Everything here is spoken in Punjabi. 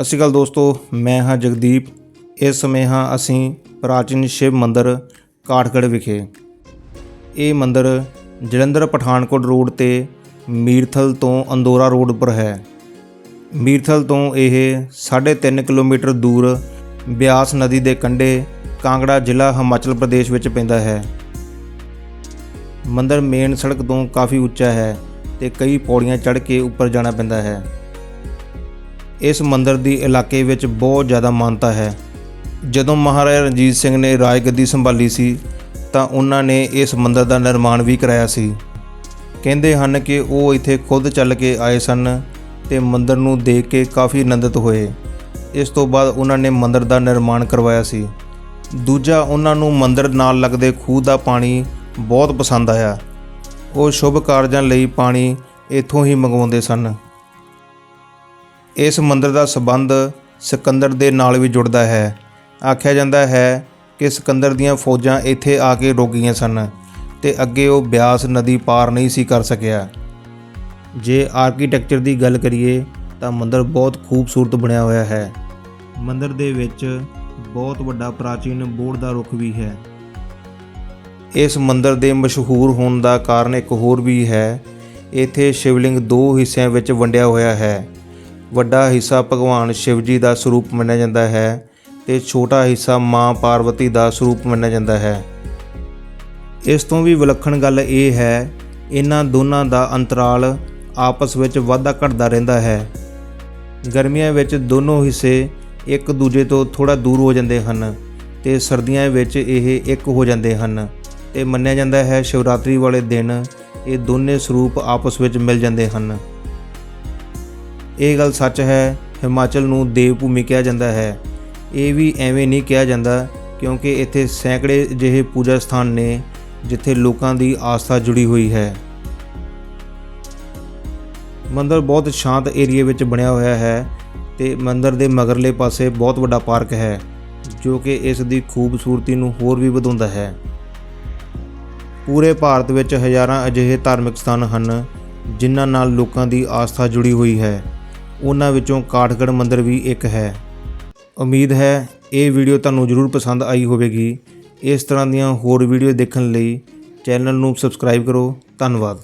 ਸਤਿ ਸ਼੍ਰੀ ਅਕਾਲ ਦੋਸਤੋ, ਮੈਂ ਹਾਂ ਜਗਦੀਪ। ਇਸ ਸਮੇਂ ਹਾਂ ਅਸੀਂ ਪ੍ਰਾਚੀਨ ਸ਼ਿਵ ਮੰਦਿਰ ਕਾਠਗੜ੍ਹ ਵਿਖੇ। ਇਹ ਮੰਦਿਰ ਜਲੰਧਰ ਪਠਾਨਕੋਟ ਰੋਡ ਤੇ ਮੀਰਥਲ ਤੋਂ ਅੰਦੋਰਾ ਰੋਡ ਉੱਪਰ ਹੈ। ਮੀਰਥਲ ਤੋਂ ਇਹ 3.5 ਕਿਲੋਮੀਟਰ ਦੂਰ ਬਿਆਸ ਨਦੀ ਦੇ ਕੰਢੇ ਕਾਂਗੜਾ ਜ਼ਿਲ੍ਹਾ ਹਿਮਾਚਲ ਪ੍ਰਦੇਸ਼ ਵਿੱਚ ਪੈਂਦਾ ਹੈ। ਮੰਦਰ ਮੇਨ ਸੜਕ ਤੋਂ ਕਾਫੀ ਉੱਚਾ ਹੈ ਤੇ ਕਈ ਪੌੜੀਆਂ ਚੜ੍ਹ ਕੇ ਉੱਪਰ ਜਾਣਾ ਪੈਂਦਾ ਹੈ। ਇਸ ਮੰਦਿਰ ਦੀ ਇਲਾਕੇ ਵਿੱਚ ਬਹੁਤ ਜ਼ਿਆਦਾ ਮਾਨਤਾ ਹੈ। ਜਦੋਂ ਮਹਾਰਾਜਾ ਰਣਜੀਤ ਸਿੰਘ ਨੇ ਰਾਜਗੱਦੀ ਸੰਭਾਲੀ ਸੀ, ਤਾਂ ਉਹਨਾਂ ਨੇ ਇਸ ਮੰਦਿਰ ਦਾ ਨਿਰਮਾਣ ਵੀ ਕਰਾਇਆ ਸੀ। ਕਹਿੰਦੇ ਹਨ ਕਿ ਉਹ ਇੱਥੇ ਖੁਦ ਚੱਲ ਕੇ ਆਏ ਸਨ ਤੇ ਮੰਦਿਰ ਨੂੰ ਦੇਖ ਕੇ ਕਾਫੀ ਆਨੰਦਿਤ ਹੋਏ। ਇਸ ਤੋਂ ਬਾਅਦ ਉਹਨਾਂ ਨੇ ਮੰਦਿਰ ਦਾ ਨਿਰਮਾਣ ਕਰਵਾਇਆ ਸੀ। ਦੂਜਾ, ਉਹਨਾਂ ਨੂੰ ਮੰਦਿਰ ਨਾਲ ਲੱਗਦੇ ਖੂਹ ਦਾ ਪਾਣੀ ਬਹੁਤ ਪਸੰਦ ਆਇਆ। ਉਹ ਸ਼ੁਭ ਕਾਰਜਾਂ ਲਈ ਪਾਣੀ ਇੱਥੋਂ ਹੀ ਮੰਗਵਾਉਂਦੇ ਸਨ। ਇਸ ਮੰਦਰ ਦਾ ਸਬੰਧ ਸਿਕੰਦਰ ਦੇ ਨਾਲ ਵੀ ਜੁੜਦਾ ਹੈ। ਆਖਿਆ ਜਾਂਦਾ ਹੈ ਕਿ ਸਿਕੰਦਰ ਦੀਆਂ ਫੌਜਾਂ ਇੱਥੇ ਆ ਕੇ ਰੁਕ ਗਈਆਂ ਸਨ ਤੇ ਅੱਗੇ ਉਹ ਬਿਆਸ ਨਦੀ ਪਾਰ ਨਹੀਂ ਸੀ ਕਰ ਸਕਿਆ। ਜੇ ਆਰਕੀਟੈਕਚਰ ਦੀ ਗੱਲ ਕਰੀਏ ਤਾਂ ਮੰਦਰ ਬਹੁਤ ਖੂਬਸੂਰਤ ਬਣਿਆ ਹੋਇਆ ਹੈ। ਮੰਦਰ ਦੇ ਵਿੱਚ ਬਹੁਤ ਵੱਡਾ ਪ੍ਰਾਚੀਨ ਬੋੜ ਦਾ ਰੁੱਖ ਵੀ ਹੈ। ਇਸ ਮੰਦਰ ਦੇ ਮਸ਼ਹੂਰ ਹੋਣ ਦਾ ਕਾਰਨ ਇੱਕ ਹੋਰ ਵੀ ਹੈ। ਇੱਥੇ ਸ਼ਿਵਲਿੰਗ ਦੋ ਹਿੱਸਿਆਂ ਵਿੱਚ ਵੰਡਿਆ ਹੋਇਆ ਹੈ। ਵੱਡਾ ਹਿੱਸਾ ਭਗਵਾਨ ਸ਼ਿਵ ਜੀ ਦਾ ਸਰੂਪ ਮੰਨਿਆ ਜਾਂਦਾ ਹੈ ਤੇ ਛੋਟਾ ਹਿੱਸਾ ਮਾਂ ਪਾਰਵਤੀ ਦਾ ਸਰੂਪ ਮੰਨਿਆ ਜਾਂਦਾ ਹੈ। ਇਸ ਤੋਂ ਵੀ ਵਿਲੱਖਣ ਗੱਲ ਇਹ ਹੈ, ਇਹਨਾਂ ਦੋਨਾਂ ਦਾ ਅੰਤਰਾਲ ਆਪਸ ਵਿੱਚ ਵਾਧਾ ਘਟਦਾ ਰਹਿੰਦਾ ਹੈ। ਗਰਮੀਆਂ ਵਿੱਚ ਦੋਨੋਂ ਹਿੱਸੇ ਇੱਕ ਦੂਜੇ ਤੋਂ ਥੋੜਾ ਦੂਰ ਹੋ ਜਾਂਦੇ ਹਨ ਤੇ ਸਰਦੀਆਂ ਵਿੱਚ ਇਹ ਇੱਕ ਹੋ ਜਾਂਦੇ ਹਨ ਤੇ ਮੰਨਿਆ ਜਾਂਦਾ ਹੈ, ਸ਼ਿਵਰਾਤਰੀ ਵਾਲੇ ਦਿਨ ਇਹ ਦੋਨੇ ਸਰੂਪ ਆਪਸ ਵਿੱਚ ਮਿਲ ਜਾਂਦੇ ਹਨ। ਇਹ ਗੱਲ ਸੱਚ ਹੈ, ਹਿਮਾਚਲ ਨੂੰ ਦੇਵ ਭੂਮੀ ਕਿਹਾ ਜਾਂਦਾ ਹੈ। ਇਹ ਵੀ ਐਵੇਂ ਨਹੀਂ ਕਿਹਾ ਜਾਂਦਾ ਕਿਉਂਕਿ ਇੱਥੇ ਸੈਂਕੜੇ ਜਿਹੇ ਪੂਜਾ ਸਥਾਨ ਨੇ ਜਿੱਥੇ ਲੋਕਾਂ ਦੀ ਆਸਥਾ ਜੁੜੀ ਹੋਈ ਹੈ। ਮੰਦਰ ਬਹੁਤ ਸ਼ਾਂਤ ਏਰੀਆ ਵਿੱਚ ਬਣਿਆ ਹੋਇਆ ਹੈ ਤੇ ਮੰਦਰ ਦੇ ਮਗਰਲੇ ਪਾਸੇ ਬਹੁਤ ਵੱਡਾ ਪਾਰਕ ਹੈ, ਜੋ ਕਿ ਇਸ ਦੀ ਖੂਬਸੂਰਤੀ ਨੂੰ ਹੋਰ ਵੀ ਵਧਾਉਂਦਾ ਹੈ। ਪੂਰੇ ਭਾਰਤ ਵਿੱਚ ਹਜ਼ਾਰਾਂ ਅਜਿਹੇ ਧਾਰਮਿਕ ਸਥਾਨ ਹਨ, ਜਿਨ੍ਹਾਂ ਨਾਲ ਲੋਕਾਂ ਦੀ ਆਸਥਾ ਜੁੜੀ ਹੋਈ ਹੈ। ਉਹਨਾਂ ਵਿੱਚੋਂ ਕਾਠਗੜ੍ਹ ਮੰਦਿਰ ਵੀ ਇੱਕ ਹੈ। ਉਮੀਦ ਹੈ ਇਹ ਵੀਡੀਓ ਤੁਹਾਨੂੰ ਜ਼ਰੂਰ ਪਸੰਦ ਆਈ ਹੋਵੇਗੀ। ਇਸ ਤਰ੍ਹਾਂ ਦੀਆਂ ਹੋਰ ਵੀਡੀਓ ਦੇਖਣ ਲਈ ਚੈਨਲ ਨੂੰ ਸਬਸਕ੍ਰਾਈਬ ਕਰੋ। ਧੰਨਵਾਦ।